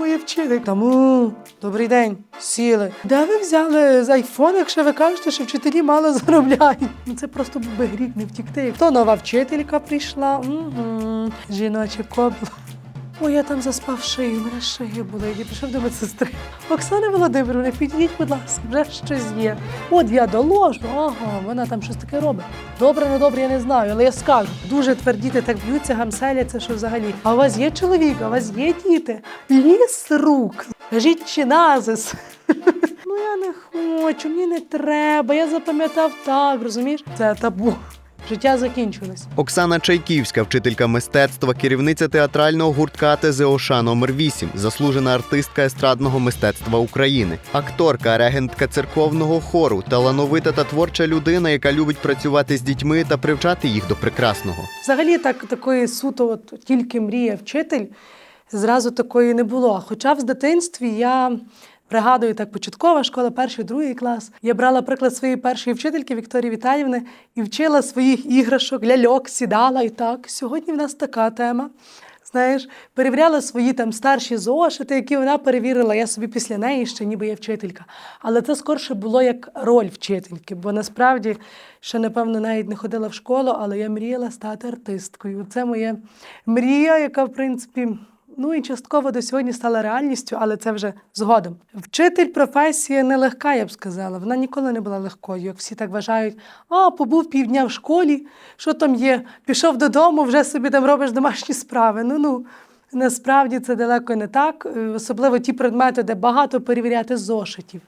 моє вчитель. Тому добрий день, сіли. Де ви взяли з айфона, якщо ви кажете, що вчителі мало заробляють? Ну це просто би гріх не втікти. То нова вчителька прийшла. Угу. Жіноче кобло. Ой, я там заспав шию, мене шия болить. Я пішов до медсестри. Оксана Володимировна, підійдіть, будь ласка, вже щось є. От я доложу, ага, вона там щось таке робить. Добре, не добре, я не знаю, але я скажу. Дуже твердіти так б'ються, гамселяться, що взагалі. А у вас є чоловік, а у вас є діти? Ліс рук. Кажіть чи назис. Ну я не хочу, мені не треба. Я запам'ятав так, розумієш? Це табу. Життя закінчилось. Оксана Чайківська, вчителька мистецтва, керівниця театрального гуртка ТЗОШ номер 8 заслужена артистка естрадного мистецтва України, акторка, регентка церковного хору, талановита та творча людина, яка любить працювати з дітьми та привчати їх до прекрасного. Взагалі, так такої суто, от тільки мрія вчитель, зразу такої не було. Хоча в дитинстві я пригадую так, початкова школа, перший, другий клас. Я брала приклад своєї першої вчительки Вікторії Віталівни і вчила своїх іграшок, ляльок, сідала і так. Сьогодні в нас така тема. Знаєш, перевіряла свої там старші зошити, які вона перевірила. Я собі після неї ще ніби я вчителька. Але це скорше було як роль вчительки, бо насправді ще, напевно, навіть не ходила в школу, але я мріяла стати артисткою. Це моя мрія, яка, в принципі, ну і частково до сьогодні стала реальністю, але це вже згодом. Вчитель професія нелегка, я б сказала. Вона ніколи не була легкою. Як всі так вважають, а побув півдня в школі, що там є? Пішов додому, вже собі там робиш домашні справи. Ну ну. Насправді це далеко не так, е, особливо ті предмети, де багато перевіряти зошитів,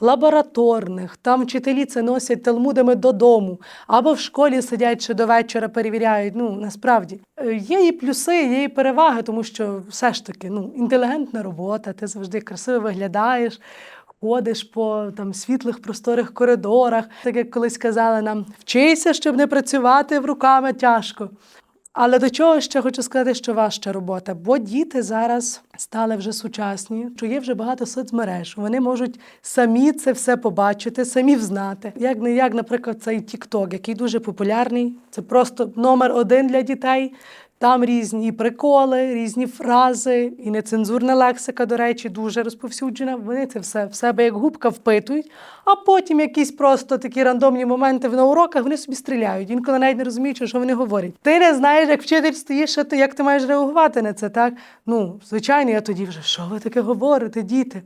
лабораторних. Там вчителі це носять талмудами додому, або в школі сидять ще до вечора, перевіряють. Ну насправді Е, є і плюси, є і переваги, тому що все ж таки ну, інтелігентна робота, ти завжди красиво виглядаєш. Ходиш по там світлих просторих коридорах, так як колись казали нам, вчися, щоб не працювати в руками тяжко. Але до чого ще хочу сказати, що важча робота, бо діти зараз стали вже сучасні, що є вже багато соцмереж. Вони можуть самі це все побачити, самі взнати. Як не як, наприклад, цей TikTok, який дуже популярний. Це просто номер один для дітей. Там різні приколи, різні фрази, і нецензурна лексика, до речі, дуже розповсюджена. Вони це все в себе як губка впитують, а потім якісь просто такі рандомні моменти на уроках вони собі стріляють. Інколи навіть не розуміють, що вони говорять. Ти не знаєш, як вчитель стоїш, що ти, як ти маєш реагувати на це, так? Ну, звичайно, я тоді вже що ви таке говорите, діти?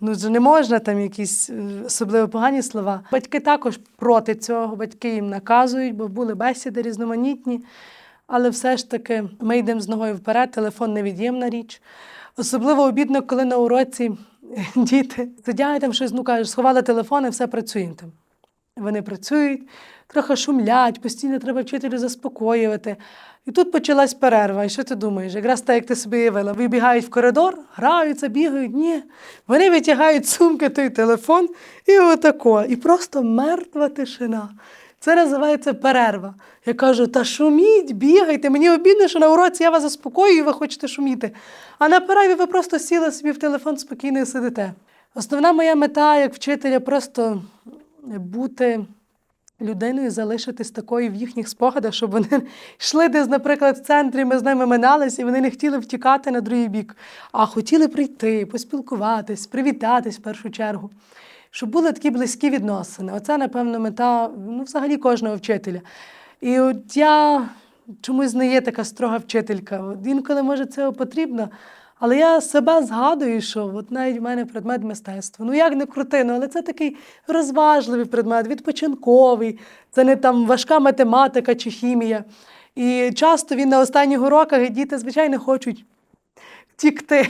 Ну, не можна там якісь е, особливо погані слова. Батьки також проти цього, батьки їм наказують, бо були бесіди різноманітні. Але все ж таки ми йдемо з ногою вперед, телефон невід'ємна річ. Особливо обідно, коли на уроці діти сидять там щось, ну кажуть, сховали телефон і все працюємо там. Вони працюють, трохи шумлять, постійно треба вчителю заспокоювати. І тут почалась перерва. І що ти думаєш? Якраз так, як ти собі уявила, вибігають в коридор, граються, бігають. Ні. Вони витягають сумки той телефон і отако. І просто мертва тишина. Це називається перерва. Я кажу, та шуміть, бігайте. Мені обідно, що на уроці я вас заспокоюю, і ви хочете шуміти. А на перерві ви просто сіли собі в телефон спокійно і сидите. Основна моя мета як вчителя просто бути людиною, залишитись такою в їхніх спогадах, щоб вони йшли десь, наприклад, в центрі, ми з ними миналися, і вони не хотіли втікати на другий бік, а хотіли прийти, поспілкуватись, привітатись в першу чергу щоб були такі близькі відносини. Оце, напевно, мета ну, взагалі кожного вчителя. І от я чомусь не є така строга вчителька. От інколи, може, це потрібно. Але я себе згадую, що от навіть в мене предмет мистецтва. Ну як не крути, ну, але це такий розважливий предмет, відпочинковий, це не там важка математика чи хімія. І часто він на останніх уроках і діти, звичайно, хочуть втікти.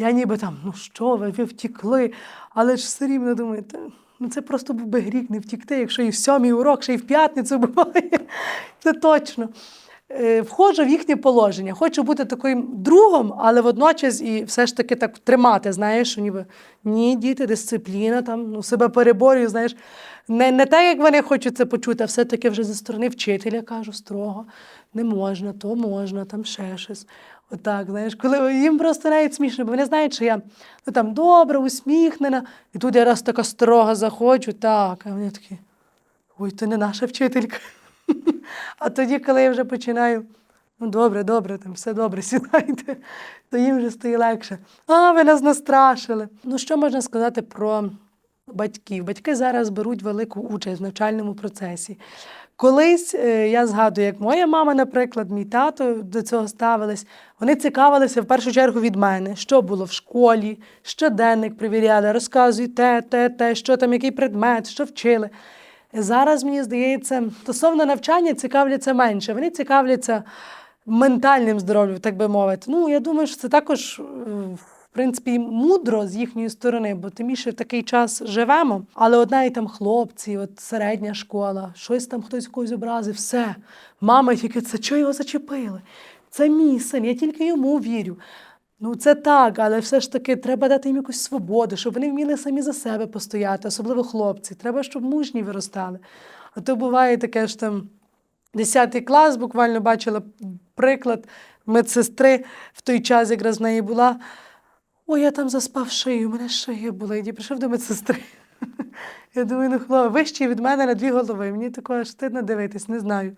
Я ніби там, ну що ви, ви втікли, але ж все рівно думаєте, ну це просто був би гріх не втікти, якщо і в сьомий урок, ще й в п'ятницю буває. Це точно. Е, Входжу в їхнє положення. Хочу бути таким другом, але водночас і все ж таки так тримати, знаєш, ніби ні, діти, дисципліна, там, ну, себе переборюю, знаєш. Не, не так, як вони хочуть це почути, а все-таки вже зі сторони вчителя кажу строго, не можна, то можна, там ще щось. Отак, знаєш, коли їм просто навіть смішно, бо вони знають, що я ну, там добра, усміхнена, і тут я раз така строга заходжу, так, а вони такі, ой, ти не наша вчителька. А тоді, коли я вже починаю Ну, добре, добре, там все добре, сідайте, то їм вже стає легше. А, ви нас настрашили. Ну, що можна сказати про батьків? Батьки зараз беруть велику участь в навчальному процесі. Колись е, я згадую, як моя мама, наприклад, мій тато до цього ставились. Вони цікавилися в першу чергу від мене, що було в школі, щоденник перевіряли, розказують те, те, те, що там, який предмет, що вчили. Зараз, мені здається, стосовно навчання цікавляться менше. Вони цікавляться ментальним здоров'ям, так би мовити. Ну, я думаю, що це також, е, в принципі, мудро з їхньої сторони, бо тим більше в такий час живемо. Але одна і там хлопці, от середня школа, щось там хтось когось образив, все. Мама тільки це чого його зачепили? Це мій син, я тільки йому вірю. Ну, це так, але все ж таки треба дати їм якусь свободу, щоб вони вміли самі за себе постояти, особливо хлопці. Треба, щоб мужні виростали. А то буває таке ж там 10 клас, буквально бачила приклад медсестри в той час, якраз в неї була. Ой, я там заспав шию, у мене шия була. І прийшов до медсестри. Я думаю, ну хлопець, вищий від мене на дві голови. Мені такого стидно дивитись, не знаю.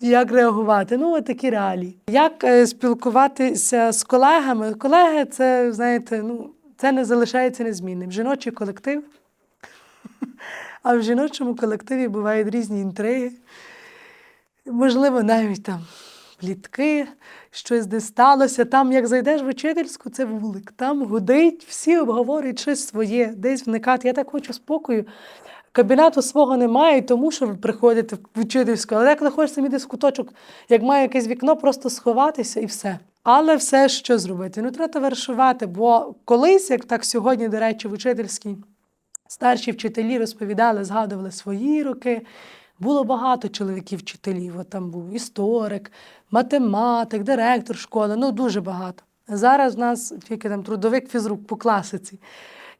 Як реагувати? Ну, от такі реалії. Як е, спілкуватися з колегами? Колеги, це, знаєте, ну, це не залишається незмінним. Жіночий колектив. А в жіночому колективі бувають різні інтриги. Можливо, навіть там плітки, щось десь сталося. Там, як зайдеш в учительську, це вулик. Там гудить, всі обговорюють щось своє, десь вникати. Я так хочу спокою. Кабінету свого немає, тому що ви приходите в учительську, але як хочеться міти в куточок, як має якесь вікно, просто сховатися і все. Але все, що зробити? Ну, треба вершувати, бо колись, як так сьогодні, до речі, в учительській старші вчителі розповідали, згадували свої роки. Було багато чоловіків-вчителів. Там був історик, математик, директор школи, ну дуже багато. Зараз в нас тільки там трудовик фізрук по класиці.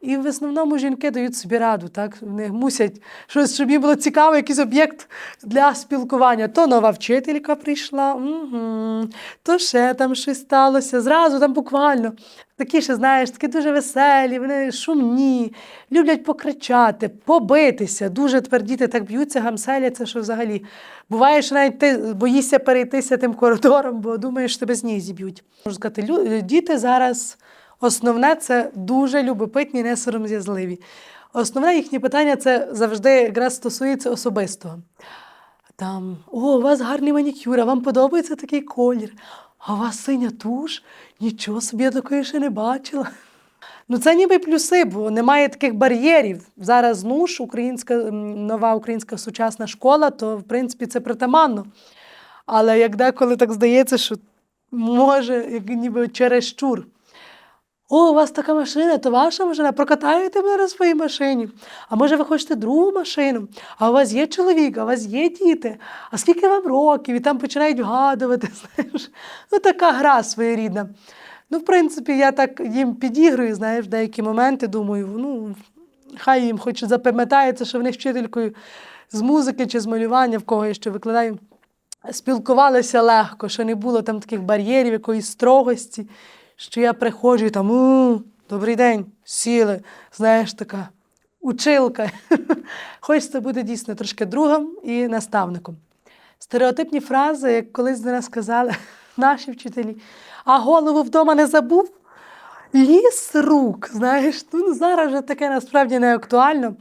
І в основному жінки дають собі раду, так? Вони мусять щось, щоб їм було цікаво, якийсь об'єкт для спілкування. То нова вчителька прийшла, угу, то ще там щось сталося. Зразу там буквально. Такі ще, знаєш, такі дуже веселі, вони шумні, люблять покричати, побитися. Дуже тепер діти так б'ються, гамселяться, що взагалі. Буває, що навіть ти боїшся перейтися тим коридором, бо думаєш, тебе з ніг зіб'ють. Можу сказати, діти зараз основне це дуже любопитні, не сором'язливі. Основне їхнє питання це завжди якраз стосується особистого. Там, о, у вас гарний манікюр, а вам подобається такий колір. А у вас синя туш? Нічого собі я такої ще не бачила. Ну, це ніби плюси, бо немає таких бар'єрів. Зараз НУШ, українська, нова українська сучасна школа, то в принципі це притаманно. Але як деколи так здається, що може, як ніби чересчур. О, у вас така машина, то ваша машина, прокатаєте мене на своїй машині. А може, ви хочете другу машину? А у вас є чоловік, а у вас є діти? А скільки вам років? І там починають вгадувати. Знаєш, ну така гра своєрідна. Ну, в принципі, я так їм підігрую, знаєш, деякі моменти думаю, ну, хай їм хоч запам'ятається, що вони вчителькою з музики чи з малювання, в кого я ще викладаю, спілкувалися легко, що не було там таких бар'єрів, якоїсь строгості, що я приходжу і там, добрий день, сіли, знаєш, така училка. Хочеться бути дійсно трошки другом і наставником. Стереотипні фрази, як колись до нас сказали наші вчителі, а голову вдома не забув. Ліс рук, знаєш, ну зараз вже таке насправді не актуально.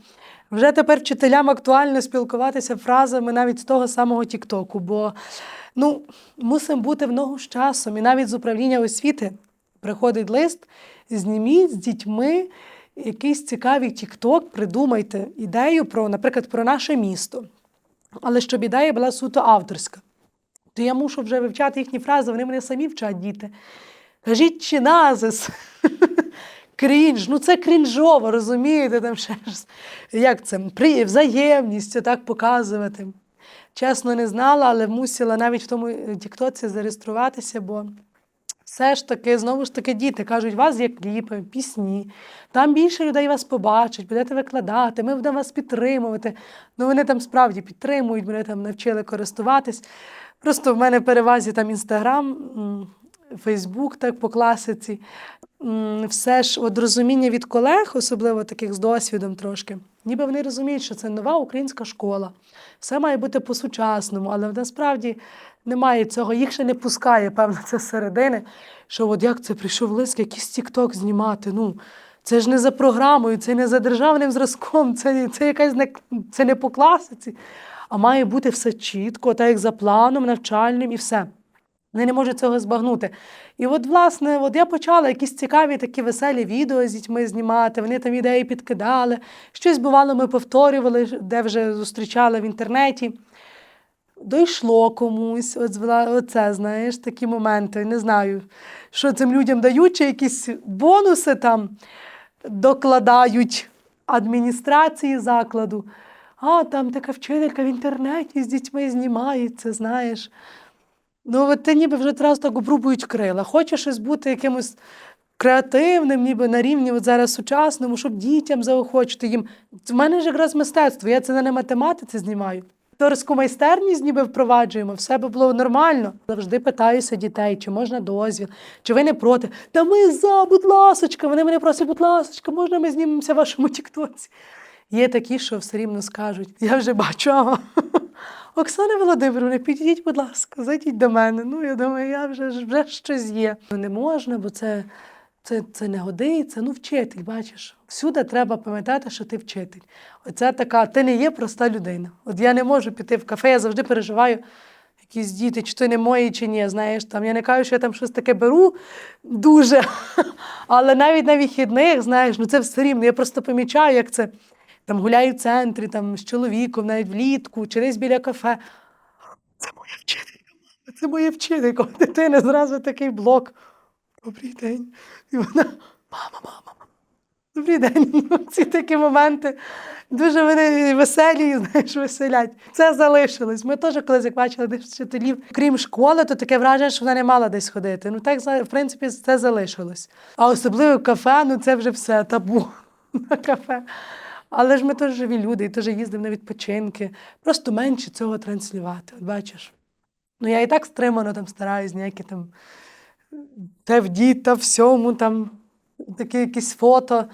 Вже тепер вчителям актуально спілкуватися фразами навіть з того самого Тіктоку, бо ну, мусимо бути в ногу з часом. І навіть з управління освіти приходить лист, зніміть з дітьми якийсь цікавий Тікток, придумайте ідею про, наприклад, про наше місто. Але щоб ідея була суто авторська. То я мушу вже вивчати їхні фрази, вони мене самі вчать діти. Кажіть чи назис. Крінж, ну це крінжово, розумієте, там ще ж, як це, при, взаємність так показувати. Чесно, не знала, але мусила навіть в тому Тіктоці зареєструватися, бо все ж таки, знову ж таки, діти кажуть, у вас є кліпи, пісні, там більше людей вас побачить, будете викладати, ми будемо вас підтримувати. Ну вони там справді підтримують, мене там навчили користуватись. Просто в мене перевазі там Інстаграм, Фейсбук, так по класиці. все ж от розуміння від колег, особливо таких з досвідом трошки, ніби вони розуміють, що це нова українська школа. Все має бути по-сучасному, але насправді немає цього. Їх ще не пускає, певно, це середини. Що от як це прийшов лист, якийсь тік-ток знімати. Ну, це ж не за програмою, це не за державним зразком, це, це якась не, це не по класиці. А має бути все чітко, так як за планом навчальним і все. Вони не можуть цього збагнути. І от, власне, от я почала якісь цікаві такі веселі відео з дітьми знімати. Вони там ідеї підкидали. Щось бувало, ми повторювали, де вже зустрічали в інтернеті. Дійшло комусь, от, оце, знаєш, такі моменти. Не знаю, що цим людям дають, чи якісь бонуси там докладають адміністрації закладу. А, там така вчителька в інтернеті з дітьми знімається, знаєш. Ну, от ти ніби вже одразу так обрубують крила. Хочеш щось бути якимось креативним, ніби на рівні от зараз сучасному, щоб дітям заохочити їм. В мене ж якраз мистецтво, я це не на математиці знімаю. Акторську майстерність ніби впроваджуємо, все би було нормально. Завжди питаюся дітей, чи можна дозвіл, чи ви не проти. Та ми за, будь ласочка. Вони мене просять, будь ласочка, можна ми знімемося в вашому тіктоці. Є такі, що все рівно скажуть. Я вже бачу. Оксана Володимировна, підійдіть, будь ласка, зайдіть до мене. Ну, я думаю, я вже, вже щось є. Ну, Не можна, бо це, це, це не годиться. Ну, вчитель, бачиш. Всюди треба пам'ятати, що ти вчитель. Оце така, ти не є проста людина. От я не можу піти в кафе, я завжди переживаю. Якісь діти, чи то не мої, чи ні, знаєш, там я не кажу, що я там щось таке беру дуже. Але навіть на вихідних, знаєш, ну це все рівно. Я просто помічаю, як це там гуляю в центрі, там з чоловіком, навіть влітку, чи десь біля кафе. Це моя вчителька, мама, це моя вчителька. Дитини зразу такий блок. Добрий день. І вона, мама, мама. Добрий день. Ну, Ці такі моменти дуже вони веселі, знаєш, веселять. Це залишилось. Ми теж колись як бачили десь вчителів, крім школи, то таке враження, що вона не мала десь ходити. Ну так, в принципі, це залишилось. А особливо кафе, ну це вже все табу на кафе. Але ж ми теж живі люди, і теж їздимо на відпочинки. Просто менше цього транслювати. От бачиш. Ну я і так стримано там стараюсь, ніякі там те в дід, та всьому, там такі якісь фото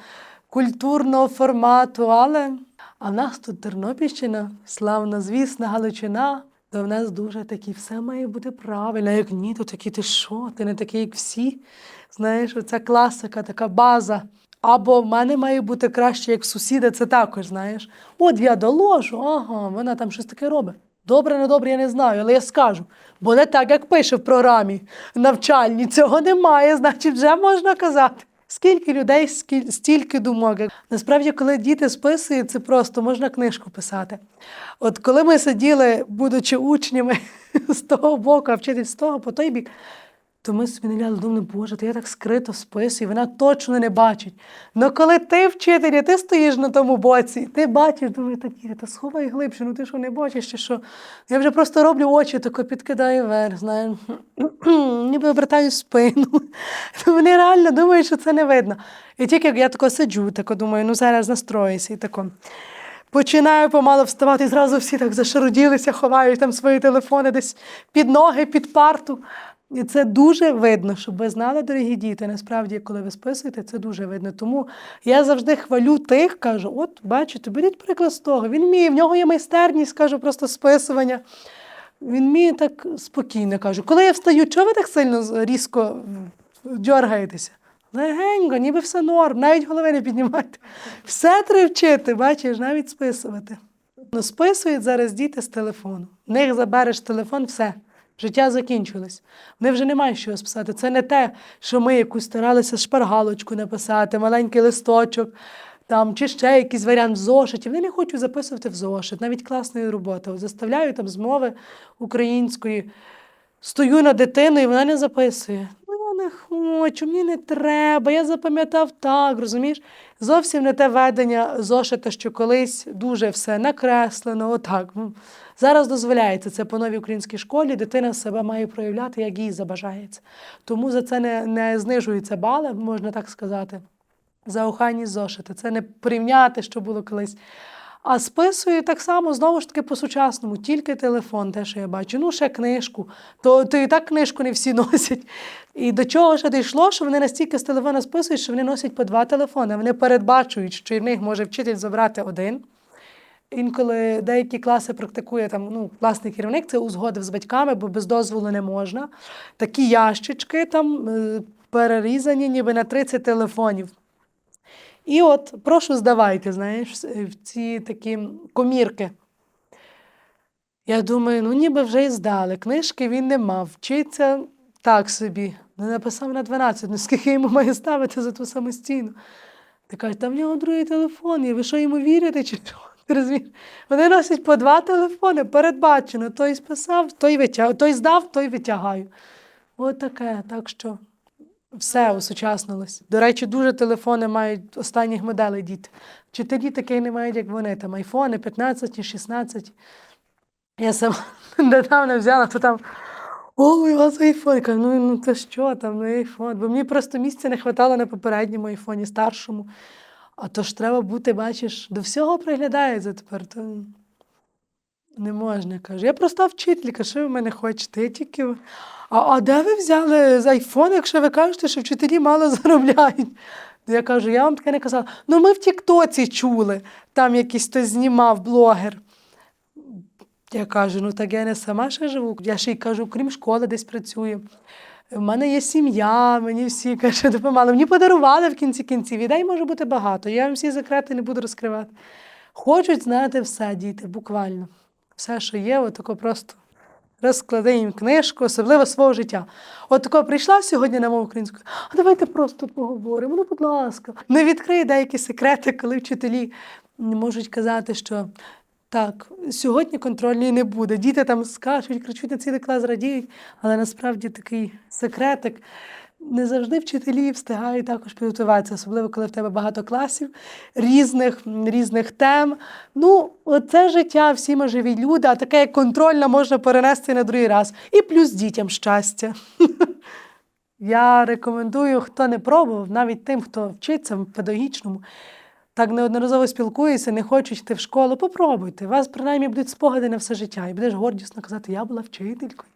культурного формату, але а в нас тут Тернопільщина, славна, звісна Галичина, то в нас дуже такі, все має бути правильно. Як ні, то такі ти що? Ти не такий, як всі. Знаєш, оця класика, така база. Або в мене має бути краще, як сусіда, це також, знаєш. От я доложу, ага, вона там щось таке робить. Добре, не добре, я не знаю, але я скажу. Бо не так, як пише в програмі навчальні, цього немає, значить, вже можна казати. Скільки людей, скіль- стільки думок. Насправді, коли діти списують, це просто можна книжку писати. От коли ми сиділи, будучи учнями з того боку, а вчитись з того по той бік, то ми собі не ляли, думали, Боже, то я так скрито списую, вона точно не бачить. Ну коли ти вчитель, і ти стоїш на тому боці, ти бачиш, думаю, та ні, та сховай глибше, ну ти що не бачиш, чи що? Я вже просто роблю очі, тако підкидаю вверх, знаєш, ніби обертаю спину. Вони реально думають, що це не видно. І тільки як я тако сиджу, тако думаю, ну зараз настроюся і тако. Починаю помало вставати, і зразу всі так зашаруділися, ховають там свої телефони десь під ноги, під парту. І це дуже видно, щоб ви знали, дорогі діти. Насправді, коли ви списуєте, це дуже видно. Тому я завжди хвалю тих, кажу: от, бачите, беріть приклад з того. Він вміє, в нього є майстерність, кажу, просто списування. Він вміє так спокійно кажу. Коли я встаю, чого ви так сильно різко дьоргаєтеся? Легенько, ніби все норм, навіть голови не піднімайте. Все треба вчити, бачиш, навіть списувати. Ну, списують зараз діти з телефону. В них забереш телефон, все. Життя закінчилось. Вони вже не мають що списати. Це не те, що ми якусь старалися шпаргалочку написати, маленький листочок, там, чи ще якийсь варіант в зошиті. Вони не хочуть записувати в зошит, навіть класної роботи. От Заставляю там з мови української. Стою над дитиною, і вона не записує. Не хочу, мені не треба, я запам'ятав так, розумієш? Зовсім не те ведення зошита, що колись дуже все накреслено, отак. Зараз дозволяється це по новій українській школі, дитина себе має проявляти, як їй забажається. Тому за це не, не знижуються бали, можна так сказати. За охайність зошита. Це не порівняти, що було колись. А списую так само, знову ж таки, по-сучасному, тільки телефон, те, що я бачу. Ну, ще книжку. То, то і так книжку не всі носять. І до чого ще дійшло, що вони настільки з телефона списують, що вони носять по два телефони. Вони передбачують, що в них може вчитель забрати один. Інколи деякі класи практикує там, ну, класний керівник це узгодив з батьками, бо без дозволу не можна. Такі ящички там е, перерізані ніби на 30 телефонів. І от прошу здавайте, знаєш, в в ці такі комірки. Я думаю, ну ніби вже й здали. Книжки він не мав. Вчиться так собі. Не написав на 12, ну скільки йому має ставити за ту самостійну. Ти кажеш, там в нього другий телефон, ви що йому вірите? Чи що? Вони носять по два телефони, передбачено. Той списав, той витяг... той здав, той витягаю. От таке. Так що все осучаснилось. До речі, дуже телефони мають останніх моделей діти. Вчителі такі не мають, як вони. Там айфони 15, 16. Я сама недавно взяла, то там. Ой, у вас айфон. Я Кажу, ну, ну то що там, ну айфон. Бо мені просто місця не вистачало на попередньому айфоні, старшому. А то ж треба бути, бачиш, до всього приглядається тепер. То не можна. Кажу. Я проста вчителька, що ви мене хочете? Я тільки. А, а де ви взяли з айфон, якщо ви кажете, що вчителі мало заробляють? Я кажу, я вам таке не казала. Ну, ми в Тіктоці чули, там якийсь хтось знімав блогер. Я кажу, ну так я не сама ще живу. Я ще й кажу, крім школи десь працюю. У мене є сім'я, мені всі каже, допомагали. Мені подарували в кінці кінців. Ідей може бути багато. Я вам всі секрети не буду розкривати. Хочуть знати все, діти, буквально. Все, що є, отако просто розклади їм книжку, особливо свого життя. От тако прийшла сьогодні на мову українську, а давайте просто поговоримо. Ну, будь ласка, не відкрий деякі секрети, коли вчителі можуть казати, що так, сьогодні контрольної не буде. Діти там скачуть, кричуть на цілий клас, радіють, але насправді такий секретик. Не завжди вчителі встигають також підготуватися, особливо коли в тебе багато класів різних, різних тем. Ну, це життя, всі ми живі люди, а таке як контрольна можна перенести на другий раз. І плюс дітям щастя. Я рекомендую, хто не пробував, навіть тим, хто вчиться в педагогічному, так неодноразово спілкуюся, не хочуть йти в школу, попробуйте. У вас принаймні будуть спогади на все життя, і будеш гордісно казати, я була вчителькою.